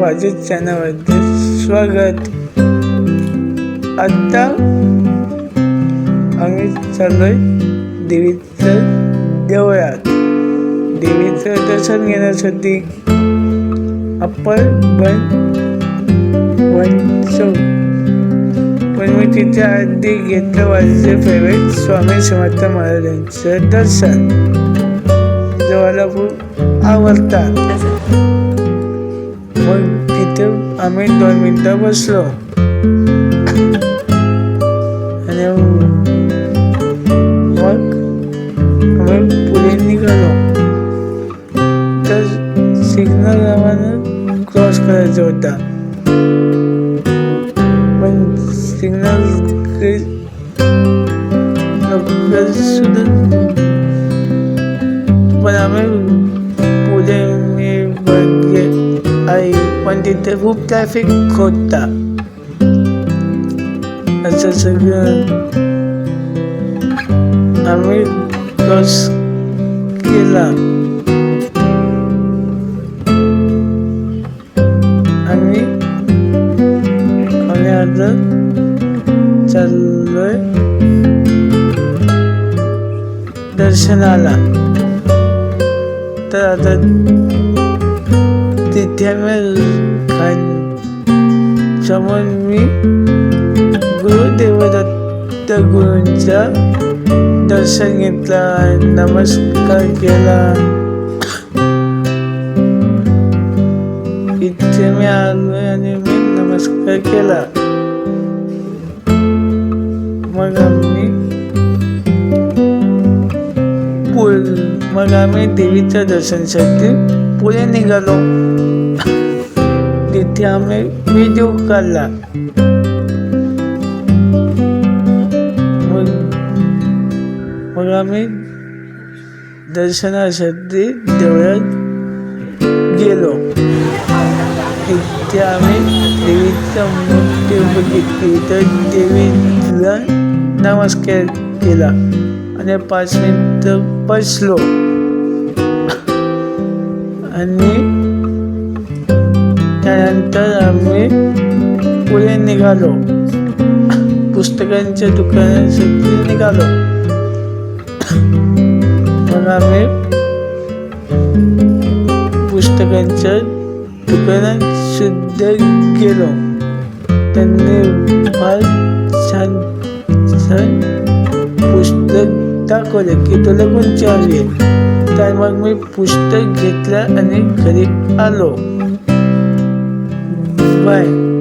माझ्या चॅनलमध्ये स्वागत. आत्ता आम्ही चाललोय देवीचं देवळात. देवीचं दर्शन घेण्यासाठी आपण वन वन चौक पण मी तिथे आधी घेतलं माझे फेवरेट स्वामी समर्थ महाराजांचं दर्शन. जो खूप आवडतात. तिथे आम्ही दोन मिनटं बसलो. आणि मग आम्ही पुढे निघालो. तर सिग्नल आम्हाला क्रॉस करायचा होता. पण सिग्नल सुद्धा पण आम्ही पुढे पण तिथे खूप ट्रॅफिक होता. असं सगळं. आम्ही क्रॉस केला. आणि आम्ही आता चाललोय दर्शनाला. तर आता तिथे आम्ही खान समोर मी गुरुदेवदत्त गुरूंचा दर्शन घेतला नमस्कार केला. इथे मी आलोय आणि मी नमस्कार केला. मग आम्ही मग आम्ही देवीच्या दर्शनासाठी पुढे निघालो. तिथे आम्ही व्हिडिओ काढला मग मग आम्ही दर्शनासाठी देवळात गेलो. तिथे आम्ही देवीचं मूर्ती बघितली. तर देवीला नमस्कार केला आणि पाच मिनिट बसलो. आणि नंतर आम्ही पुढे निघालो. पुस्तकांच्या दुकानासाठी निघालो. मग आम्ही पुस्तकांच्या दुकानात सुद्धा गेलो. त्यांनी फार छान छान पुस्तक दाखवले की तुला कोणची हवी आहे? तर मग मी पुस्तक घेतलं आणि घरी आलो. 对